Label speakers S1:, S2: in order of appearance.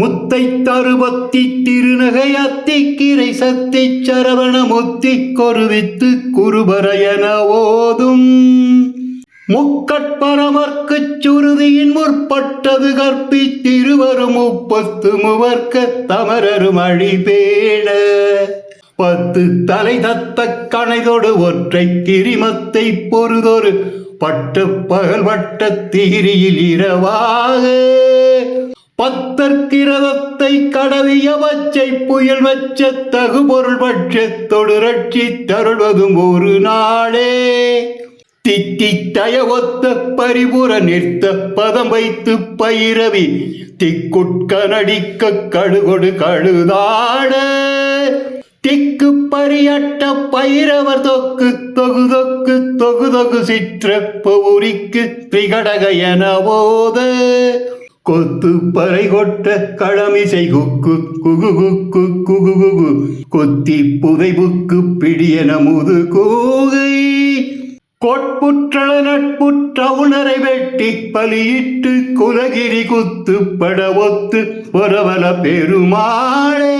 S1: முத்தை தருபத்தி திருநகை அத்திக்கிரை சத்தி சரவண முத்தி கொருவித்து குருபரையன ஓதும். முக்கட்பரமர்க்கு சுருதியின் முற்பட்டது கற்பி திருவரும் முப்பத்து முவர்க்க தமரரும் அழிபேண பத்து தலை தத்த கணைதொடு ஒற்றை கிரிமத்தை பொறுதொரு பட்டு பகல் வட்ட தீரியில் இரவாக. பத்தற்கிரதத்தை கடலிய வச்சை புயல் வச்ச தகுபொருள் பட்சத்தொடு ரட்சி தருள்வதும் ஒரு நாளே. தித்தித்தய ஒத்த பரிபுற நிறுத்த பதம் வைத்து பயிரவி திக்குட்க நடிக்க கழுகொடு கழுதாட. திக்கு பரியட்ட பயிரவர் தொக்கு தொகு தொக்கு தொகு தொகு சிற்ற பௌரிக்கு திகடக என போத கொத்து பறை கொட்ட களமிசை குக்கு குகு குக்கு குகு குகு. கொத்தி புதைபுக்கு பிடிய நமுது கோகை. கொட்புற்றள நட்புற்ற உணரை வெட்டி பலியிட்டு குலகிரி குத்து பட ஒத்து பரவல பெருமாளே.